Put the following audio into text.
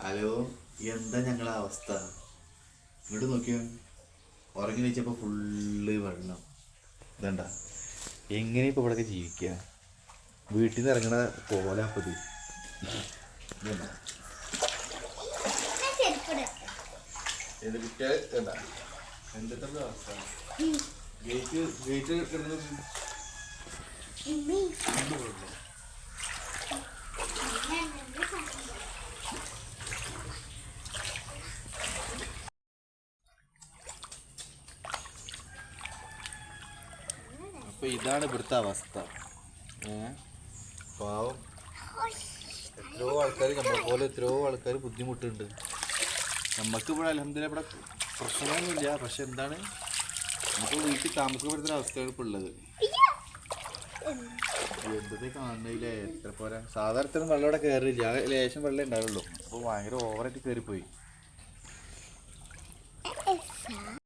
Hello എന്താ ഞങ്ങളെ അവസ്ഥ? ഇങ്ങോട്ട് നോക്കിയോ? ഉറങ്ങി വെച്ചപ്പോൾ ഫുള്ള് വെള്ളം. ഇതണ്ട എങ്ങനെ ഇപ്പോൾ ഇവിടെയൊക്കെ ജീവിക്കുക വീട്ടിൽ നിന്ന് ഇറങ്ങണ എന്ത് കുട്ടികൾ എന്താ എന്തൊക്കെ അവസ്ഥ? ഗേറ്റ് ഗേറ്റ് കിടന്നത് അപ്പൊ ഇതാണ് ഇവിടുത്തെ അവസ്ഥ. പാവം. എത്രയോ ആൾക്കാർ നമ്മളെ പോലെ എത്രയോ ആൾക്കാർ ബുദ്ധിമുട്ടുണ്ട്. നമുക്ക് ഇവിടെ അലഹമ്മദില്ല ഇവിടെ പ്രശ്നമൊന്നുമില്ല. പക്ഷെ എന്താണ്? നമുക്ക് വീട്ടിൽ താമസപ്പെടുത്തുന്ന അവസ്ഥയാണ് ഇപ്പോൾ ഉള്ളത്. എന്തേ കാണുന്നില്ലേ എത്ര പോരാ? സാധാരണ വെള്ളം ഇവിടെ കയറില്ല ലേശം വെള്ളം ഉണ്ടാവുള്ളൂ. അപ്പോൾ ഭയങ്കര ഓവറായിട്ട് കയറിപ്പോയി